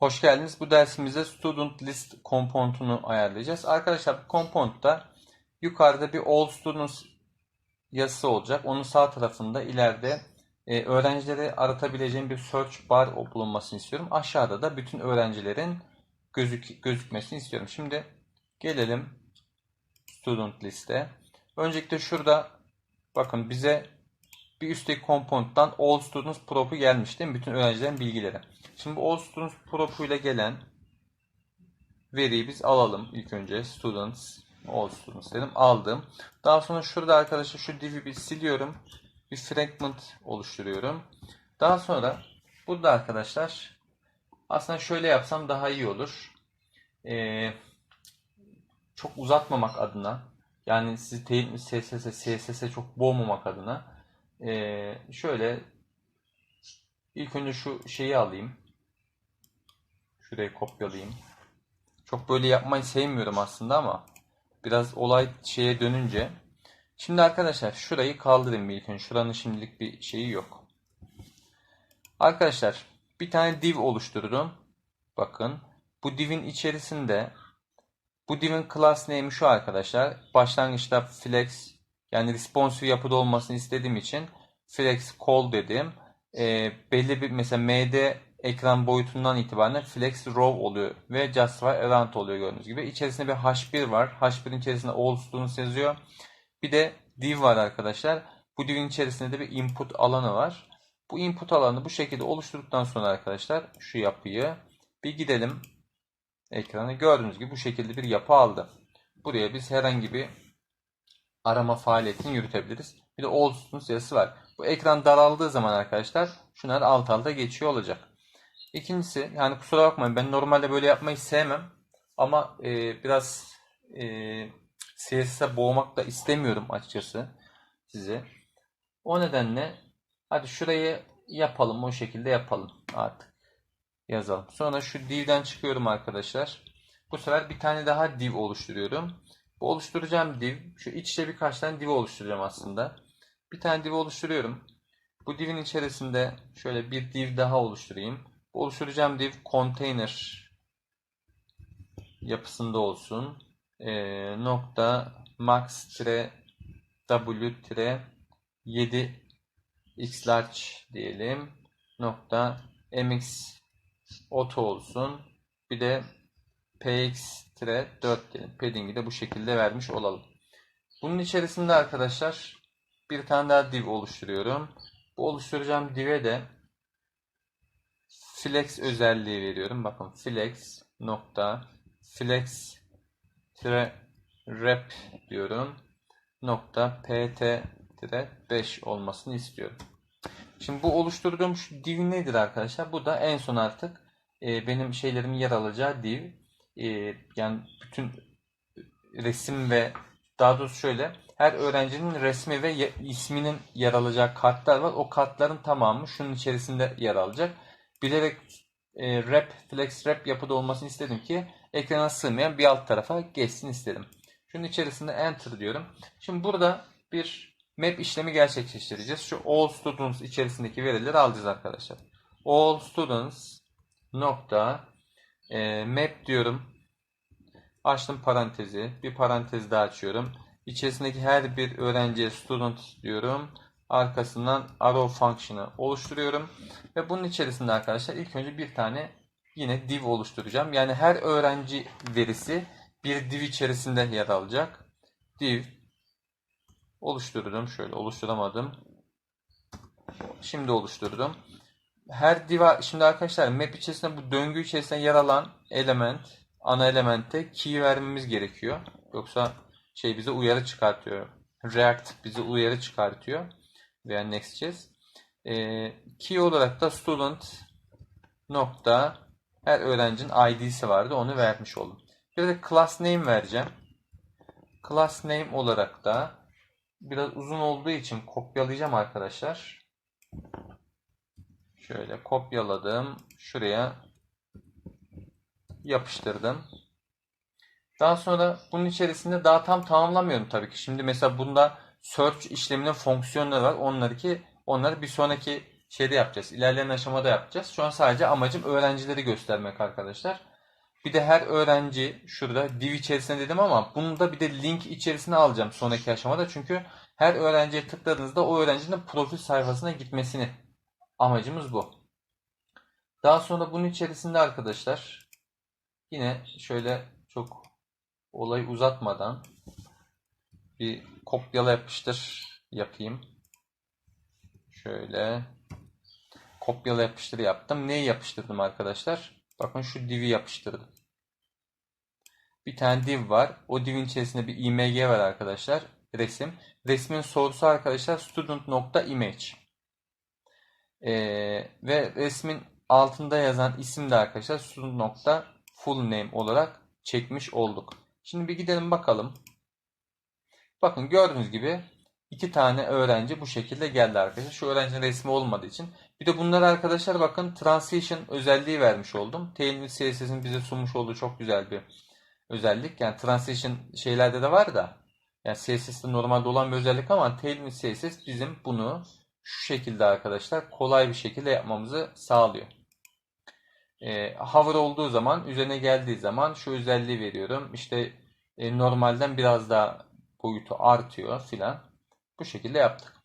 Hoş geldiniz. Bu dersimizde student list component'unu ayarlayacağız. Arkadaşlar bu component'ta yukarıda bir all students yazısı olacak. Onun sağ tarafında ileride e, öğrencileri aratabileceğim bir search bar bulunmasını istiyorum. Aşağıda da bütün öğrencilerin gözük gözükmesini istiyorum. Şimdi gelelim student liste. Öncelikle şurada bakın bize bir üstteki component'tan all students prop'u gelmiş değil mi? Bütün öğrencilerin bilgileri. Şimdi bu all students prop'u ile gelen veriyi biz alalım ilk önce. Students, all students dedim. Aldım. Daha sonra şurada arkadaşlar şu div'i bir siliyorum. Bir fragment oluşturuyorum. Daha sonra burada arkadaşlar aslında şöyle yapsam daha iyi olur. Ee, çok uzatmamak adına yani sizi teyit CSS çok boğmamak adına ee, şöyle ilk önce şu şeyi alayım. Şuraya kopyalayayım. Çok böyle yapmayı sevmiyorum aslında ama biraz olay şeye dönünce. Şimdi arkadaşlar şurayı kaldırayım bir ilk önce. Şuranın şimdilik bir şeyi yok. Arkadaşlar bir tane div oluşturdum. Bakın bu divin içerisinde bu divin class name'i şu arkadaşlar. Başlangıçta flex yani responsive yapıda olmasını istediğim için flex call dedim. E, belli bir mesela MD ekran boyutundan itibaren flex row oluyor ve justify around oluyor gördüğünüz gibi. İçerisinde bir h1 var. h1'in içerisinde all students yazıyor. Bir de div var arkadaşlar. Bu divin içerisinde de bir input alanı var. Bu input alanı bu şekilde oluşturduktan sonra arkadaşlar şu yapıyı bir gidelim ekrana. Gördüğünüz gibi bu şekilde bir yapı aldı. Buraya biz herhangi bir arama faaliyetini yürütebiliriz. Bir de all students yazısı var. Bu ekran daraldığı zaman arkadaşlar şunlar alt alta geçiyor olacak. İkincisi yani kusura bakmayın ben normalde böyle yapmayı sevmem. Ama e, biraz e, CSS'e boğmak da istemiyorum açıkçası size. O nedenle hadi şurayı yapalım o şekilde yapalım artık. Yazalım. Sonra şu div'den çıkıyorum arkadaşlar. Bu sefer bir tane daha div oluşturuyorum. Oluşturacağım div, şu iç içe birkaç tane div oluşturacağım aslında. Bir tane div oluşturuyorum. Bu divin içerisinde şöyle bir div daha oluşturayım. Bu oluşturacağım div container yapısında olsun. E, nokta max w tire 7 x large diyelim. Nokta mx auto olsun. Bir de px-4 diyelim. Padding'i de bu şekilde vermiş olalım. Bunun içerisinde arkadaşlar bir tane daha div oluşturuyorum. Bu oluşturacağım div'e de flex özelliği veriyorum. Bakın flex nokta flex rep diyorum. Nokta pt 5 olmasını istiyorum. Şimdi bu oluşturduğum şu div nedir arkadaşlar? Bu da en son artık e, benim şeylerimin yer alacağı div. E, yani bütün resim ve daha doğrusu şöyle her öğrencinin resmi ve isminin yer alacağı kartlar var. O kartların tamamı şunun içerisinde yer alacak. Bilerek e, rap, flex rap yapıda olmasını istedim ki ekrana sığmayan bir alt tarafa geçsin istedim. Şunun içerisinde enter diyorum. Şimdi burada bir map işlemi gerçekleştireceğiz. Şu all students içerisindeki verileri alacağız arkadaşlar. All students nokta e, map diyorum. Açtım parantezi. Bir parantez daha açıyorum. İçerisindeki her bir öğrenciye student diyorum. Arkasından arrow function'ı oluşturuyorum. Ve bunun içerisinde arkadaşlar ilk önce bir tane yine div oluşturacağım. Yani her öğrenci verisi bir div içerisinde yer alacak. Div oluşturdum. Şöyle oluşturamadım. Şimdi oluşturdum. Her diva şimdi arkadaşlar map içerisinde bu döngü içerisinde yer alan element ana elemente key vermemiz gerekiyor. Yoksa şey bize uyarı çıkartıyor. React bize uyarı çıkartıyor. Veya Next.js. E, key olarak da student nokta her öğrencinin ID'si vardı. Onu vermiş oldum. Bir de class name vereceğim. Class name olarak da biraz uzun olduğu için kopyalayacağım arkadaşlar. Şöyle kopyaladım. Şuraya yapıştırdım. Daha sonra bunun içerisinde daha tam tamamlamıyorum tabii ki. Şimdi mesela bunda search işleminin fonksiyonları var. Onları ki onları bir sonraki şeyde yapacağız. İlerleyen aşamada yapacağız. Şu an sadece amacım öğrencileri göstermek arkadaşlar. Bir de her öğrenci şurada div içerisinde dedim ama bunu da bir de link içerisine alacağım sonraki aşamada. Çünkü her öğrenciye tıkladığınızda o öğrencinin profil sayfasına gitmesini amacımız bu. Daha sonra bunun içerisinde arkadaşlar yine şöyle çok olayı uzatmadan bir kopyala yapıştır yapayım. Şöyle kopyala yapıştır yaptım. Neyi yapıştırdım arkadaşlar? Bakın şu div'i yapıştırdım. Bir tane div var. O div'in içerisinde bir img var arkadaşlar. Resim. Resmin sorusu arkadaşlar student.image. Ee, ve resmin altında yazan isim de arkadaşlar student.fullname olarak çekmiş olduk. Şimdi bir gidelim bakalım. Bakın gördüğünüz gibi iki tane öğrenci bu şekilde geldi arkadaşlar. Şu öğrencinin resmi olmadığı için. Bir de bunlar arkadaşlar bakın transition özelliği vermiş oldum. Tailwind CSS'in bize sunmuş olduğu çok güzel bir özellik. Yani transition şeylerde de var da. Yani CSS'de normalde olan bir özellik ama Tailwind CSS bizim bunu şu şekilde arkadaşlar kolay bir şekilde yapmamızı sağlıyor. E, hover olduğu zaman üzerine geldiği zaman şu özelliği veriyorum. İşte e, normalden biraz daha boyutu artıyor filan. Bu şekilde yaptık.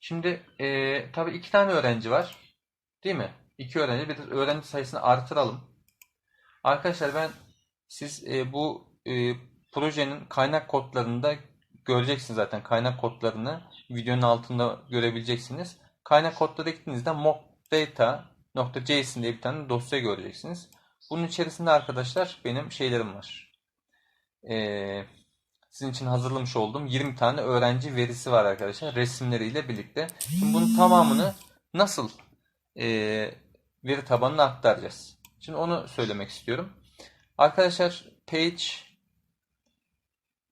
Şimdi e, tabii iki tane öğrenci var. Değil mi? İki öğrenci. Bir öğrenci sayısını artıralım. Arkadaşlar ben siz e, bu e, projenin kaynak kodlarında göreceksiniz zaten. Kaynak kodlarını videonun altında görebileceksiniz. Kaynak kodlara gittiğinizde mockdata.json diye bir tane dosya göreceksiniz. Bunun içerisinde arkadaşlar benim şeylerim var. Eee sizin için hazırlamış olduğum 20 tane öğrenci verisi var arkadaşlar. Resimleriyle birlikte. Şimdi bunun tamamını nasıl e, veri tabanına aktaracağız? Şimdi onu söylemek istiyorum. Arkadaşlar page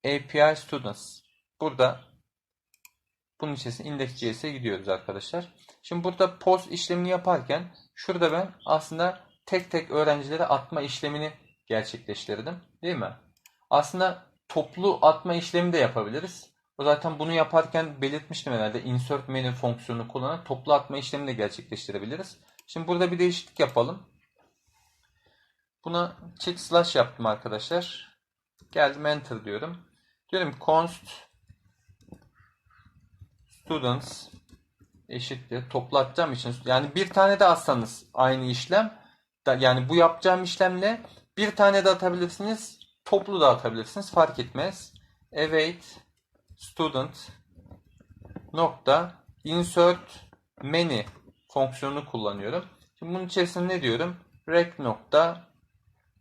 API students. Burada bunun içerisinde index.js'e gidiyoruz arkadaşlar. Şimdi burada post işlemini yaparken şurada ben aslında tek tek öğrencilere atma işlemini gerçekleştirdim. Değil mi? Aslında toplu atma işlemi de yapabiliriz. O zaten bunu yaparken belirtmiştim herhalde. Insert menu fonksiyonunu kullanarak toplu atma işlemi de gerçekleştirebiliriz. Şimdi burada bir değişiklik yapalım. Buna check slash yaptım arkadaşlar. Geldim enter diyorum. Diyorum const students eşittir. Toplu atacağım için yani bir tane de atsanız aynı işlem. Yani bu yapacağım işlemle bir tane de atabilirsiniz toplu da atabilirsiniz. Fark etmez. Await student nokta insert many fonksiyonunu kullanıyorum. Şimdi bunun içerisinde ne diyorum? rect nokta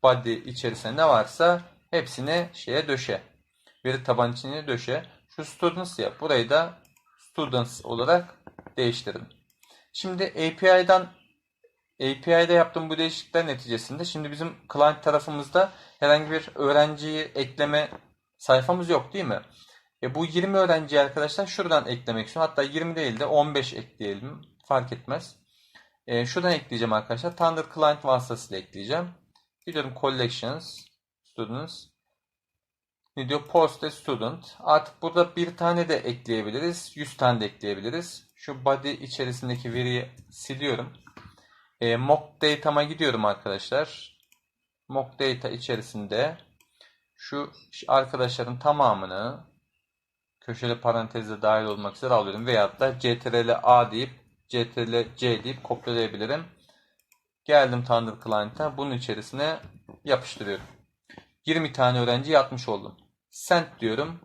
body içerisinde ne varsa hepsini şeye döşe. Veri taban içine döşe. Şu students yap. Burayı da students olarak değiştirdim. Şimdi API'dan API'de yaptığım bu değişiklikler neticesinde şimdi bizim client tarafımızda herhangi bir öğrenciyi ekleme sayfamız yok değil mi? E bu 20 öğrenciyi arkadaşlar şuradan eklemek istiyorum. Hatta 20 değil de 15 ekleyelim. Fark etmez. E, şuradan ekleyeceğim arkadaşlar. Thunder Client vasıtasıyla ekleyeceğim. Gidiyorum Collections, Students. Ne diyor? Post a Student. Artık burada bir tane de ekleyebiliriz. 100 tane de ekleyebiliriz. Şu body içerisindeki veriyi siliyorum. E, mock data'ma gidiyorum arkadaşlar. Mock data içerisinde şu arkadaşların tamamını köşeli parantezde dahil olmak üzere alıyorum. Veyahut da ctrl A deyip ctrl C deyip kopyalayabilirim. Geldim Thunder Client'a. Bunun içerisine yapıştırıyorum. 20 tane öğrenci yatmış oldum. Send diyorum.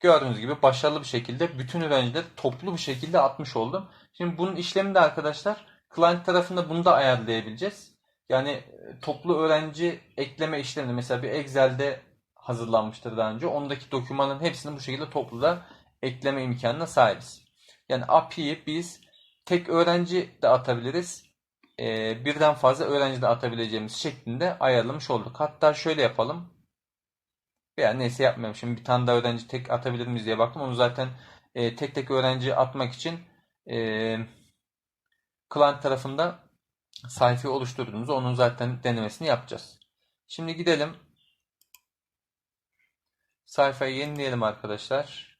Gördüğünüz gibi başarılı bir şekilde bütün öğrencileri toplu bir şekilde atmış oldum. Şimdi bunun işleminde arkadaşlar client tarafında bunu da ayarlayabileceğiz. Yani e, toplu öğrenci ekleme işlemini mesela bir Excel'de hazırlanmıştır daha önce. Ondaki dokümanın hepsini bu şekilde toplu da ekleme imkanına sahibiz. Yani API'yi biz tek öğrenci de atabiliriz. Ee, birden fazla öğrenci de atabileceğimiz şeklinde ayarlamış olduk. Hatta şöyle yapalım. Veya neyse yapmayalım. Şimdi bir tane daha öğrenci tek atabilir miyiz diye baktım. Onu zaten e, tek tek öğrenci atmak için e, client tarafında sayfayı oluşturduğumuzda onun zaten denemesini yapacağız. Şimdi gidelim. Sayfayı yenileyelim arkadaşlar.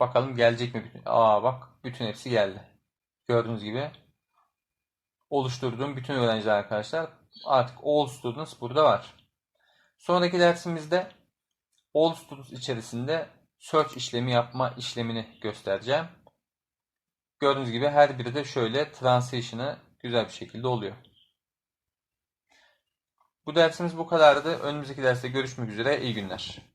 Bakalım gelecek mi? Aa bak bütün hepsi geldi. Gördüğünüz gibi oluşturduğum bütün öğrenciler arkadaşlar artık all students burada var. Sonraki dersimizde students içerisinde search işlemi yapma işlemini göstereceğim. Gördüğünüz gibi her biri de şöyle transition'ı güzel bir şekilde oluyor. Bu dersimiz bu kadardı. Önümüzdeki derste görüşmek üzere. İyi günler.